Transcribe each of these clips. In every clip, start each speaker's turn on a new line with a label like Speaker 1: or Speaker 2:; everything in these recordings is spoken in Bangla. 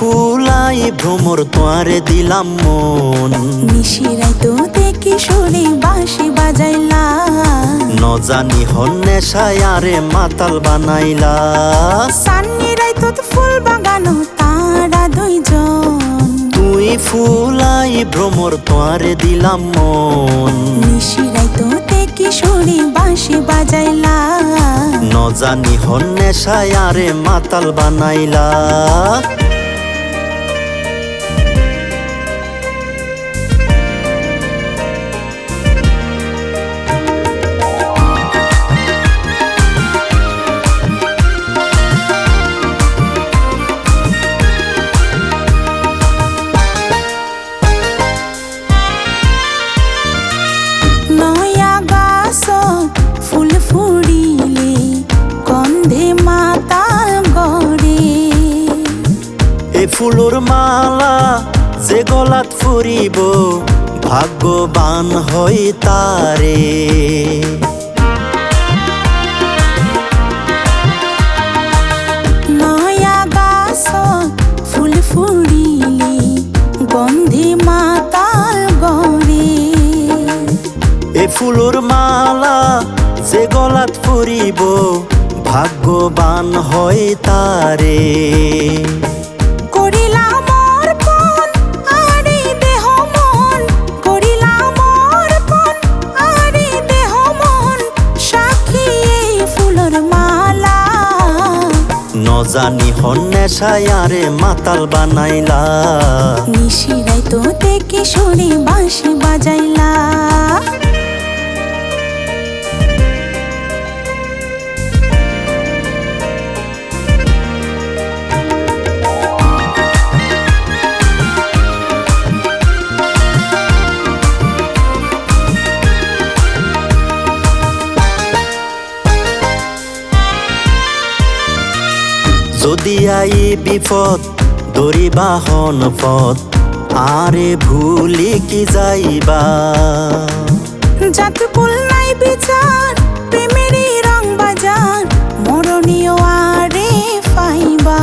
Speaker 1: ফুলাই ভ্রমর তোয়ারে দিলাম মন।
Speaker 2: নিশিরাই তো দেখি সুরে বাঁশি বাজাইলা
Speaker 1: ন জানি হন্যে সায়ারে মাতাল বানাইলা
Speaker 2: সান্নিরাই তো ফুল বাগানো তারা দুইজন।
Speaker 1: তুই ফুলাই ভ্রমর তোয়ারে দিলাম মন।
Speaker 2: নিশিরাই তো দেখি সুরে বাঁশি বাজাইলা
Speaker 1: ন জানি হন্যে সায়ারে মাতাল বানাইলা ফুলোর মালা যে গলাত ফুরিব ভাগ্যবান হই তারে।
Speaker 2: ফুল ফুড়িলে গন্ধে মাতাল গড়ে।
Speaker 1: এ ফুলোর মালা যে গলাত ফুরিব ভাগ্যবান হই তারে। জানি হন্যে সায়ারে মাতাল বানাইলা।
Speaker 2: নিশিরাই তো দেখে শুনে বাঁশি বাজাইলা।
Speaker 1: যদি আই বিপদ দড়ি বাহন পথ। আরে ভুলি কি যাইবা?
Speaker 2: জাতকুল নাই বিচার প্রেমেরই রং বাজার মরণীয় আরে ফাইবা।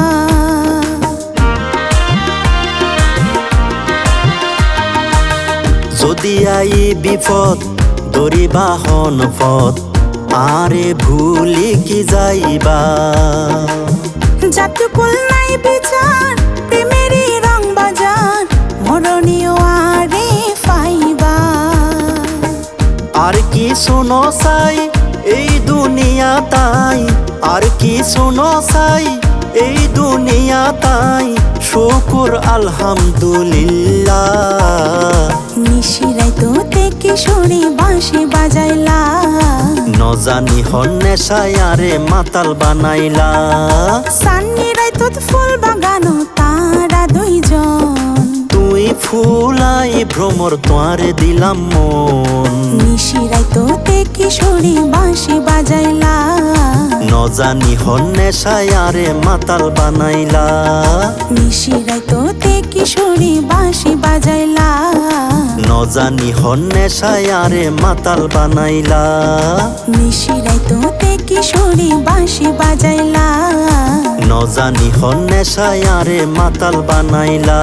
Speaker 1: যদি আই বিপদ দড়ি বাহন পথ। আরে ভুলি কি যাইবা?
Speaker 2: জাতকুল নাই বিচার প্রেমেরই রং বাজার মরণীয় আরে ফাইবা
Speaker 1: আর কি শোনো সাই এই দুনিয়া তাই? আর কি শোনো সাই এই দুনিয়া তাই? শুকুর আলহামদুলিল্লাহ।
Speaker 2: নিশিরাই তো দেখে শুনে বাঁশি বাজাইলা।
Speaker 1: ন জানি হন্যে সায়ারে মাতাল বানাইলা।
Speaker 2: সান্নিরাই তো ফুল বাগানো তারা দুইজন।
Speaker 1: তুই ফুলাই ভ্রমর তোয়ারে দিলাম মন।
Speaker 2: নিশিরাই তো দেখে শুনে বাঁশি বাজাইলা।
Speaker 1: নজানি জানি হন্যে সায়ারে মাতাল বানাইলা।
Speaker 2: নিশিরাই তো দেখে শুনে বাঁশি বাজাইলা।
Speaker 1: ন জানি হন্যে সায়ারে মাতাল বানাইলা।
Speaker 2: নিশিরাই তো কিশোরী বাঁশি বাজাইলা।
Speaker 1: নজানি জানি হন্যে সায়ারে মাতাল বানাইলা।